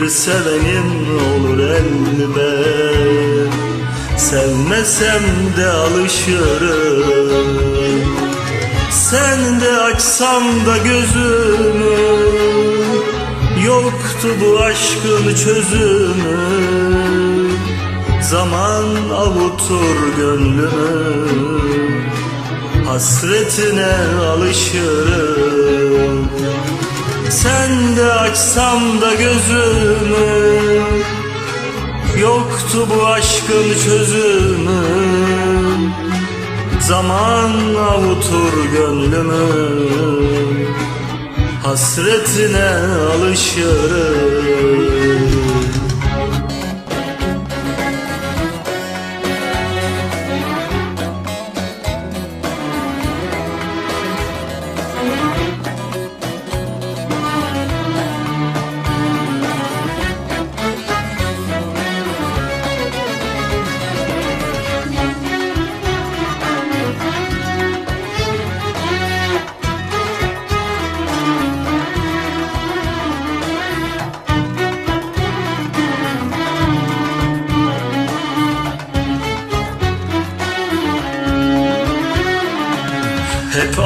Bir sevenim olur elbet. Sevmesem de alışırım. Sen de açsam da gözümü. Yoktu bu aşkın çözümü. Zaman avutur gönlümü. Hasretine alışırım Sen de açsam da gözümü. Yoktu bu aşkın çözümü. Zaman avutur gönlümü. Hasretine alışırım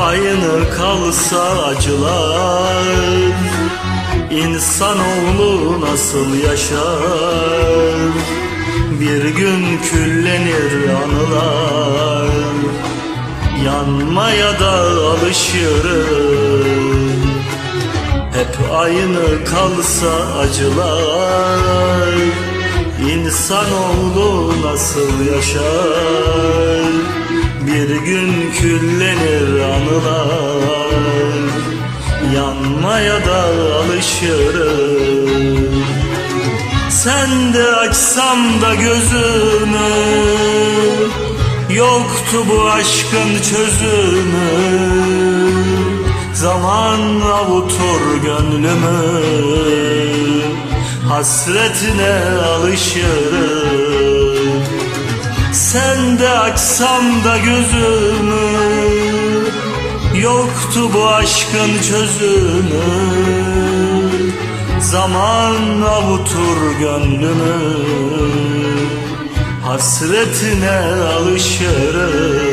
aynı kalsa acılar. İnsanoğlu nasıl yaşar? Bir gün küllenir anılar. Yanmaya da alışırım Hep aynı kalsa acılar. İnsanoğlu nasıl yaşar Bir gün küllenir anılar Yanmaya da alışırım Sen de açsam da gözümü Yoktu bu aşkın çözümü. Zaman avutur gönlümü Hasretine alışırım Sen de açsam da gözümü Yoktu bu aşkın çözümü. Zaman avutur gönlümü Hasretine alışırım